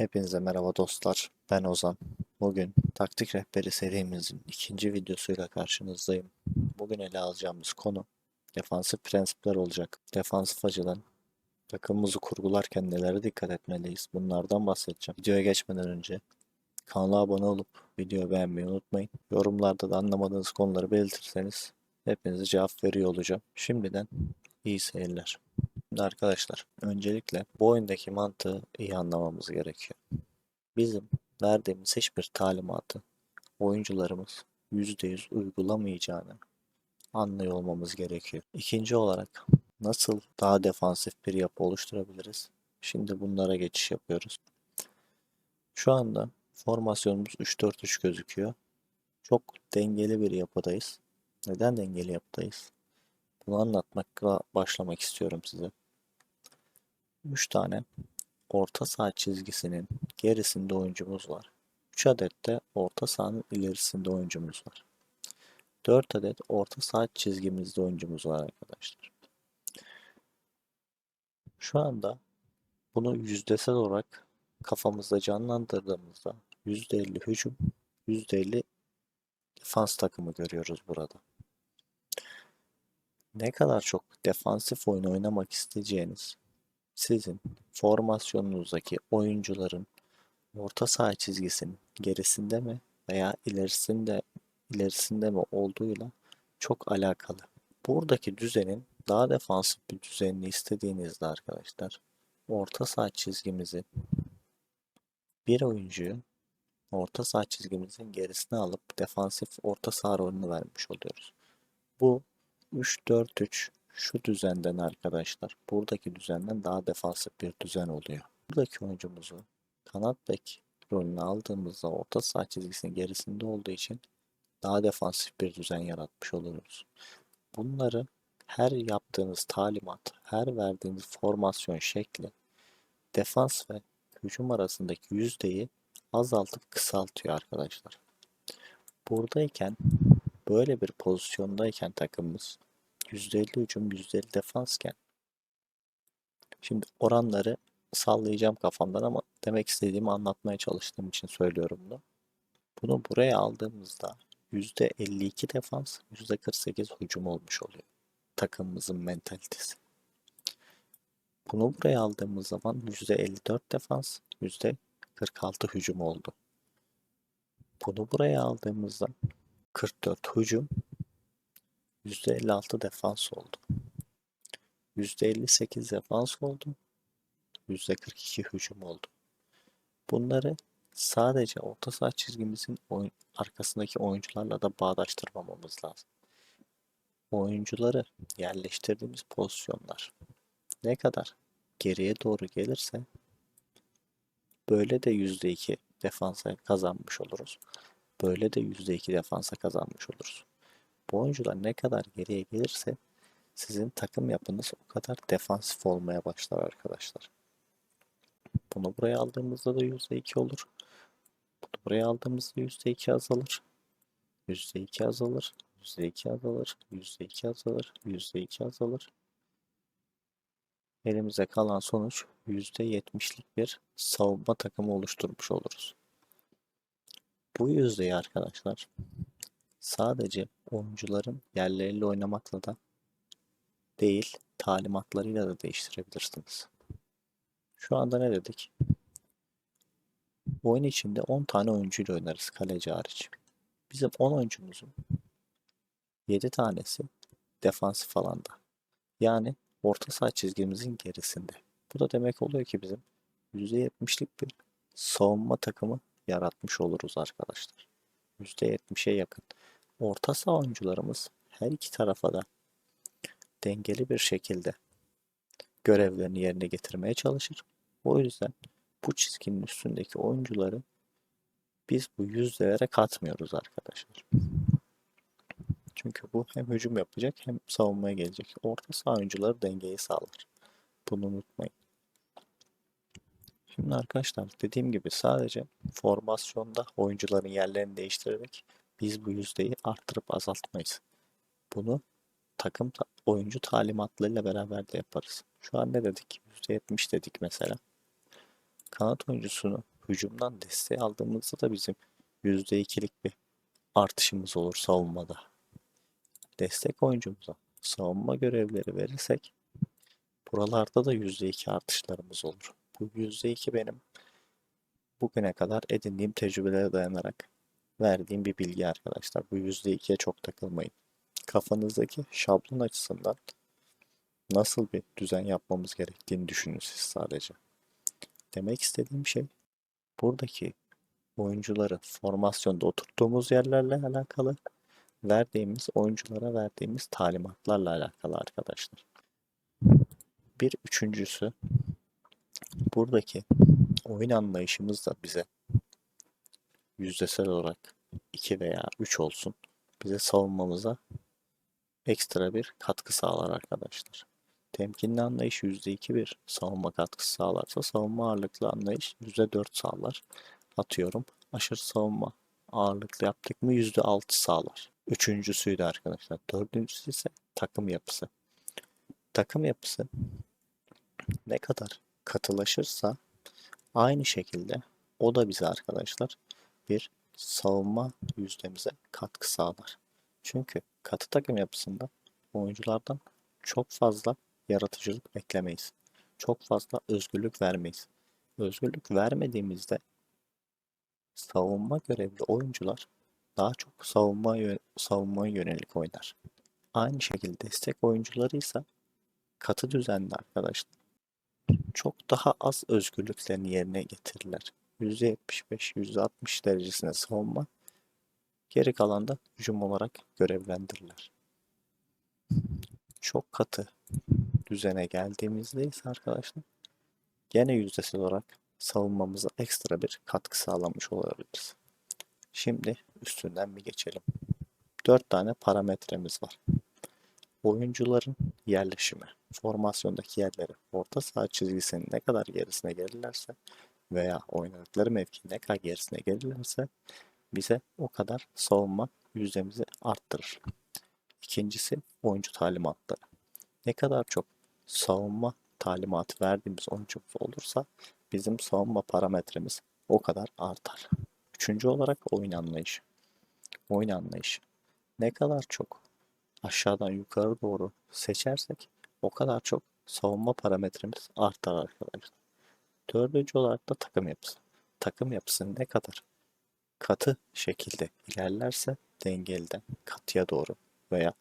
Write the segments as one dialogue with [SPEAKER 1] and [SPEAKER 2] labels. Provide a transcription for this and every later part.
[SPEAKER 1] Hepinize merhaba dostlar. Ben Ozan. Bugün Taktik Rehberi serimizin ikinci videosuyla karşınızdayım. Bugün ele alacağımız konu defansif prensipler olacak. Defansif açıdan takımımızı kurgularken nelere dikkat etmeliyiz? Bunlardan bahsedeceğim. Videoya geçmeden önce kanala abone olup videoyu beğenmeyi unutmayın. Yorumlarda da anlamadığınız konuları belirtirseniz hepinize cevap veriyor olacağım. Şimdiden iyi seyirler. Şimdi arkadaşlar öncelikle bu oyundaki mantığı iyi anlamamız gerekiyor. Bizim verdiğimiz hiçbir talimatı oyuncularımız %100 uygulamayacağını anlıyor olmamız gerekiyor. İkinci olarak nasıl daha defansif bir yapı oluşturabiliriz? Şimdi bunlara geçiş yapıyoruz. Şu anda formasyonumuz 3-4-3 gözüküyor. Çok dengeli bir yapıdayız. Neden dengeli yapıdayız? Bunu anlatmakla başlamak istiyorum size. 3 tane orta saha çizgisinin gerisinde oyuncumuz var. 3 adet de orta sahanın ilerisinde oyuncumuz var. 4 adet orta saha çizgimizde oyuncumuz var arkadaşlar. Şu anda bunu yüzdesel olarak kafamızda canlandırdığımızda %50 hücum, %50 defans takımı görüyoruz burada. Ne kadar çok defansif oyun oynamak isteyeceğiniz sizin formasyonunuzdaki oyuncuların orta saha çizgisinin gerisinde mi veya ilerisinde ilerisinde mi olduğuyla çok alakalı. Buradaki düzenin daha defansif bir düzenini istediğinizde arkadaşlar orta saha çizgimizi bir oyuncuyu orta saha çizgimizin gerisine alıp defansif orta saha rolünü vermiş oluyoruz. Bu 3-4-3 şu düzenden arkadaşlar buradaki düzenden daha defansif bir düzen oluyor. Buradaki oyuncumuzu kanat bek rolünü aldığımızda orta saha çizgisinin gerisinde olduğu için daha defansif bir düzen yaratmış oluruz. Bunları her yaptığınız talimat, her verdiğiniz formasyon şekli defans ve hücum arasındaki yüzdeyi azaltıp kısaltıyor arkadaşlar. Buradayken böyle bir pozisyondayken takımımız %50 hücum, %50 defansken şimdi oranları sallayacağım kafamdan ama demek istediğimi anlatmaya çalıştığım için söylüyorum bunu. Bunu buraya aldığımızda %52 defans, %48 hücum olmuş oluyor. Takımımızın mentalitesi. Bunu buraya aldığımız zaman %54 defans, %46 hücum oldu. Bunu buraya aldığımızda 44 hücum, %56 defans oldu. %58 defans oldu. %42 hücum oldu. Bunları sadece orta saha çizgimizin oyun, arkasındaki oyuncularla da bağdaştırmamamız lazım. Oyuncuları yerleştirdiğimiz pozisyonlar ne kadar geriye doğru gelirse böyle de %2 defansa kazanmış oluruz. Böyle de %2 defansa kazanmış oluruz. Bu oyuncular ne kadar geriye gelirse sizin takım yapınız o kadar defansif olmaya başlar arkadaşlar. Bunu buraya aldığımızda da %2 olur. Bunu buraya aldığımızda %2 azalır. %2 azalır. %2 azalır. %2 azalır. %2 azalır. Elimize kalan sonuç %70'lik bir savunma takımı oluşturmuş oluruz. Bu yüzdeyi arkadaşlar sadece oyuncuların yerleriyle oynamakla da değil, talimatlarıyla da değiştirebilirsiniz. Şu anda ne dedik? Oyun içinde 10 tane oyuncuyla oynarız kaleci hariç. Bizim 10 oyuncumuzun 7 tanesi defansif alanda. Yani orta saha çizgimizin gerisinde. Bu da demek oluyor ki bizim %70'lik bir savunma takımı yaratmış oluruz arkadaşlar. %70'e yakın. Orta saha oyuncularımız her iki tarafa da dengeli bir şekilde görevlerini yerine getirmeye çalışır. O yüzden bu çizginin üstündeki oyuncuları biz bu yüzdelere katmıyoruz arkadaşlar. Çünkü bu hem hücum yapacak hem savunmaya gelecek. Orta saha oyuncuları dengeyi sağlar. Bunu unutmayın. Şimdi arkadaşlar dediğim gibi sadece formasyonda oyuncuların yerlerini değiştirerek biz bu yüzdeyi arttırıp azaltmayız. Bunu takım ta oyuncu talimatlarıyla beraber de yaparız. Şu an ne dedik? %70 dedik mesela. Kanat oyuncusunu hücumdan desteği aldığımızda da bizim %2'lik bir artışımız olur savunmada. Destek oyuncumuza savunma görevleri verirsek buralarda da %2 artışlarımız olur. Bu %2 benim bugüne kadar edindiğim tecrübelere dayanarak verdiğim bir bilgi arkadaşlar. Bu %2'ye çok takılmayın. Kafanızdaki şablon açısından nasıl bir düzen yapmamız gerektiğini düşünün siz sadece. Demek istediğim şey buradaki oyuncuları formasyonda oturttuğumuz yerlerle alakalı verdiğimiz oyunculara verdiğimiz talimatlarla alakalı arkadaşlar. Bir üçüncüsü buradaki oyun anlayışımız da bize yüzdesel olarak 2 veya 3 olsun bize savunmamıza ekstra bir katkı sağlar arkadaşlar. Temkinli anlayış %2 bir savunma katkısı sağlarsa savunma ağırlıklı anlayış %4 sağlar. Atıyorum aşırı savunma ağırlıklı yaptık mı %6 sağlar. Üçüncüsüydü arkadaşlar. Dördüncüsü ise takım yapısı. Takım yapısı ne kadar katılaşırsa aynı şekilde o da bize arkadaşlar bir savunma yüzdemize katkı sağlar. Çünkü katı takım yapısında oyunculardan çok fazla yaratıcılık beklemeyiz. Çok fazla özgürlük vermeyiz. Özgürlük vermediğimizde savunma görevli oyuncular daha çok savunma savunmaya yönelik oynar. Aynı şekilde destek oyuncuları ise katı düzenli arkadaşlar çok daha az özgürlüklerini yerine getirirler. %75, %60 derecesine savunma, geri kalan da hücum olarak görevlendirirler. Çok katı düzene geldiğimizde ise arkadaşlar gene yüzdesel olarak savunmamıza ekstra bir katkı sağlamış olabiliriz. Şimdi üstünden bir geçelim. 4 tane parametremiz var. Oyuncuların yerleşimi, formasyondaki yerleri, orta saha çizgisinin ne kadar gerisine gelirlerse veya oynadıkları mevki ne kadar gerisine gelirlerse bize o kadar savunma yüzdemizi arttırır. İkincisi oyuncu talimatları. Ne kadar çok savunma talimatı verdiğimiz oyuncumuz olursa bizim savunma parametremiz o kadar artar. Üçüncü olarak oyun anlayışı. Oyun anlayışı. Ne kadar çok aşağıdan yukarı doğru seçersek o kadar çok savunma parametremiz artar arkadaşlar. Dördüncü olarak da takım yapısı. Takım yapısı ne kadar katı şekilde ilerlerse dengeliden katıya doğru veya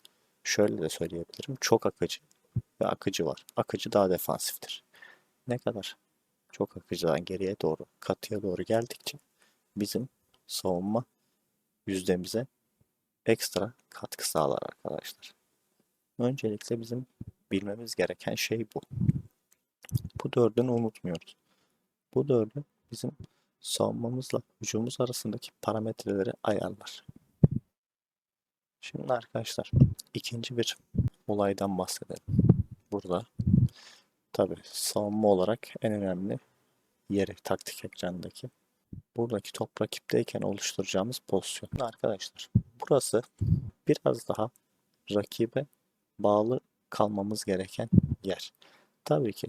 [SPEAKER 1] şöyle de söyleyebilirim çok akıcı ve akıcı var. Akıcı daha defansiftir. Ne kadar çok akıcıdan geriye doğru katıya doğru geldikçe bizim savunma yüzdemize ekstra katkı sağlar arkadaşlar. Öncelikle bizim bilmemiz gereken şey bu. Bu dördünü unutmuyoruz. Bu dördü bizim savunmamızla hücumumuz arasındaki parametreleri ayarlar. Şimdi arkadaşlar ikinci bir olaydan bahsedelim. Burada tabi savunma olarak en önemli yeri taktik ekranındaki. Buradaki top rakipteyken oluşturacağımız pozisyon. Arkadaşlar burası biraz daha rakibe bağlı kalmamız gereken yer. Tabii ki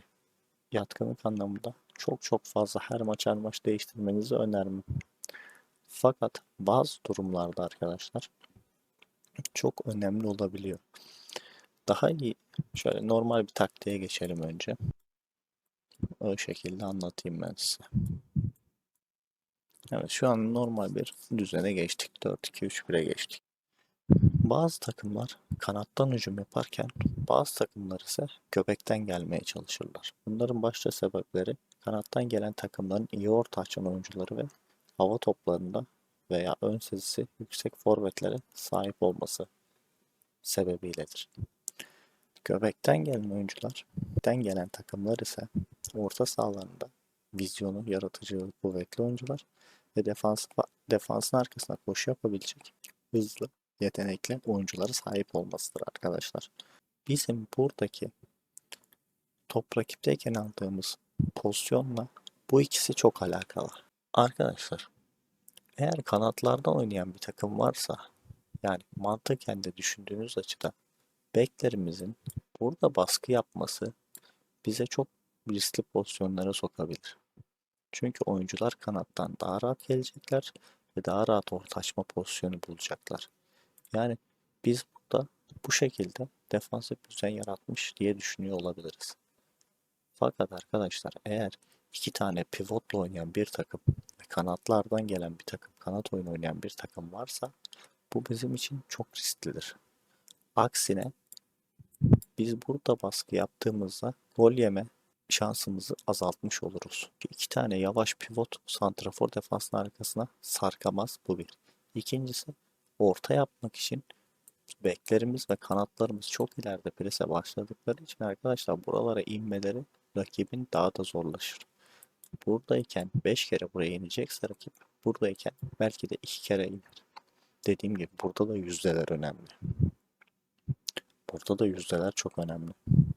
[SPEAKER 1] yatkınlık anlamında çok çok fazla her maç her maç değiştirmenizi önermem. Fakat bazı durumlarda arkadaşlar çok önemli olabiliyor. Daha iyi şöyle normal bir taktiğe geçelim önce. O şekilde anlatayım ben size. Evet şu an normal bir düzene geçtik. 4-2-3-1'e geçtik. Bazı takımlar kanattan hücum yaparken bazı takımlar ise göbekten gelmeye çalışırlar. Bunların başta sebepleri kanattan gelen takımların iyi orta açan oyuncuları ve hava toplarında veya ön sezisi yüksek forvetlere sahip olması sebebiyledir. Göbekten gelen oyuncular, den gelen takımlar ise orta sahalarında vizyonu, yaratıcılığı kuvvetli oyuncular ve defans, defansın arkasına koşu yapabilecek hızlı, yetenekli oyunculara sahip olmasıdır arkadaşlar. Bizim buradaki top rakipteyken aldığımız pozisyonla bu ikisi çok alakalı. Arkadaşlar eğer kanatlardan oynayan bir takım varsa yani mantıken de düşündüğünüz açıdan beklerimizin burada baskı yapması bize çok riskli pozisyonlara sokabilir. Çünkü oyuncular kanattan daha rahat gelecekler ve daha rahat orta pozisyonu bulacaklar. Yani biz burada bu şekilde defansif düzen yaratmış diye düşünüyor olabiliriz. Fakat arkadaşlar eğer iki tane pivotla oynayan bir takım ve kanatlardan gelen bir takım, kanat oyunu oynayan bir takım varsa bu bizim için çok risklidir. Aksine biz burada baskı yaptığımızda gol yeme şansımızı azaltmış oluruz. İki tane yavaş pivot santrafor defansın arkasına sarkamaz bu bir. İkincisi orta yapmak için beklerimiz ve kanatlarımız çok ileride prese başladıkları için arkadaşlar buralara inmeleri rakibin daha da zorlaşır. Buradayken 5 kere buraya inecekse rakip buradayken belki de 2 kere iner. Dediğim gibi burada da yüzdeler önemli. Burada da yüzdeler çok önemli.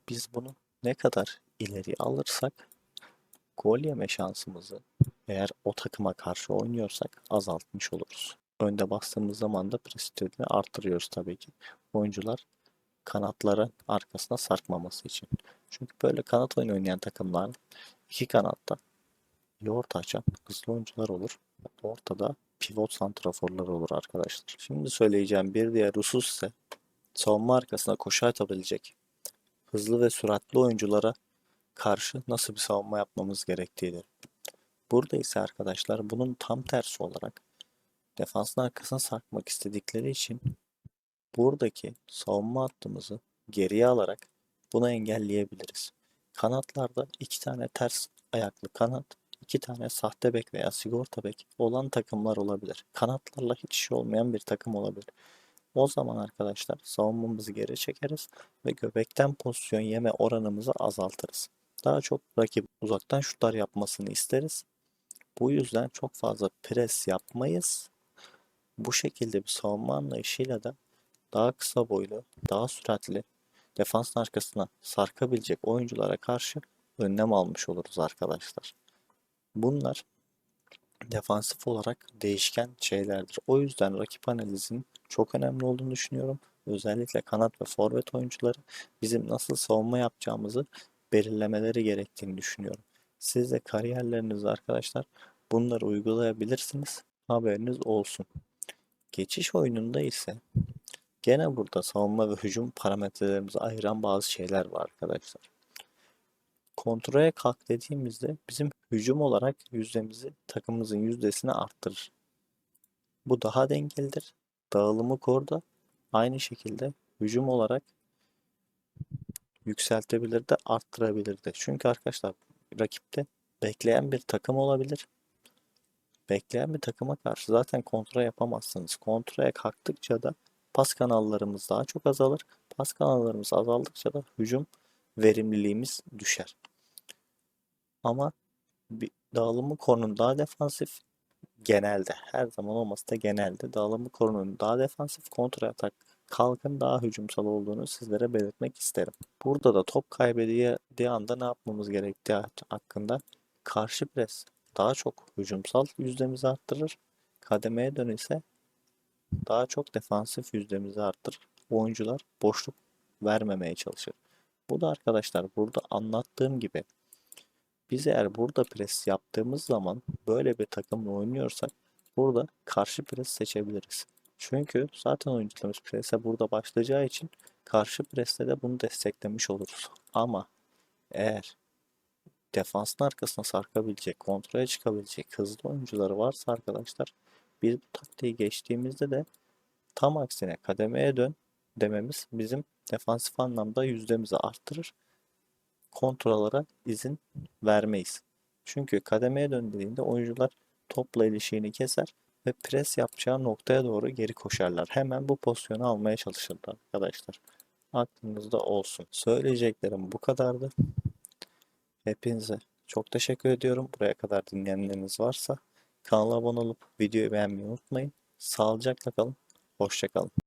[SPEAKER 1] Biz bunu ne kadar ileri alırsak gol yeme şansımızı eğer o takıma karşı oynuyorsak azaltmış oluruz. Önde bastığımız zaman da prestijini artırıyoruz tabii ki. Oyuncular kanatların arkasına sarkmaması için. Çünkü böyle kanat oyunu oynayan takımlar iki kanatta orta açan hızlı oyuncular olur. Ortada pivot santraforlar olur arkadaşlar. Şimdi söyleyeceğim bir diğer husus ise savunma arkasına koşu atabilecek hızlı ve süratli oyunculara karşı nasıl bir savunma yapmamız gerektiğidir. Burada ise arkadaşlar bunun tam tersi olarak defansın arkasına sarkmak istedikleri için buradaki savunma hattımızı geriye alarak bunu engelleyebiliriz. Kanatlarda iki tane ters ayaklı kanat, iki tane sahte bek veya sigorta bek olan takımlar olabilir. Kanatlarla hiç işi olmayan bir takım olabilir. O zaman arkadaşlar savunmamızı geri çekeriz ve göbekten pozisyon yeme oranımızı azaltırız. Daha çok rakip uzaktan şutlar yapmasını isteriz. Bu yüzden çok fazla pres yapmayız. Bu şekilde bir savunma anlayışıyla da daha kısa boylu, daha süratli, defansın arkasına sarkabilecek oyunculara karşı önlem almış oluruz arkadaşlar. Bunlar defansif olarak değişken şeylerdir. O yüzden rakip analizinin çok önemli olduğunu düşünüyorum. Özellikle kanat ve forvet oyuncuları bizim nasıl savunma yapacağımızı belirlemeleri gerektiğini düşünüyorum. Siz de kariyerlerinizde arkadaşlar bunları uygulayabilirsiniz. Haberiniz olsun. Geçiş oyununda ise gene burada savunma ve hücum parametrelerimizi ayıran bazı şeyler var arkadaşlar. Kontrole kalk dediğimizde bizim hücum olarak yüzdemizi takımımızın yüzdesini arttırır. Bu daha dengelidir. Dağılımı korda aynı şekilde hücum olarak yükseltebilir de arttırabilir de. Çünkü arkadaşlar rakipte bekleyen bir takım olabilir. Bekleyen bir takıma karşı zaten kontrol yapamazsınız. Kontrole kalktıkça da pas kanallarımız daha çok azalır. Pas kanallarımız azaldıkça da hücum verimliliğimiz düşer. Ama bir dağılımı konunun daha defansif genelde her zaman olmasa da genelde dağılımı konunun daha defansif kontra atak kalkın daha hücumsal olduğunu sizlere belirtmek isterim. Burada da top kaybedildiği anda ne yapmamız gerektiği hakkında karşı pres daha çok hücumsal yüzdemizi arttırır. Kademeye dön ise daha çok defansif yüzdemizi arttırır. Oyuncular boşluk vermemeye çalışır. Bu da arkadaşlar burada anlattığım gibi biz eğer burada pres yaptığımız zaman böyle bir takımla oynuyorsak burada karşı pres seçebiliriz. Çünkü zaten oyuncularımız prese burada başlayacağı için karşı preste de bunu desteklemiş oluruz. Ama eğer defansın arkasına sarkabilecek, kontrole çıkabilecek hızlı oyuncuları varsa arkadaşlar biz bu taktiği geçtiğimizde de tam aksine kademeye dön dememiz bizim defansif anlamda yüzdemizi arttırır. Kontrollara izin vermeyiz. Çünkü kademeye döndüğünde oyuncular topla ilişiğini keser ve pres yapacağı noktaya doğru geri koşarlar. Hemen bu pozisyonu almaya çalışırlar arkadaşlar. Aklınızda olsun. Söyleyeceklerim bu kadardı. Hepinize çok teşekkür ediyorum. Buraya kadar dinleyenleriniz varsa kanala abone olup videoyu beğenmeyi unutmayın. Sağlıcakla kalın. Hoşçakalın.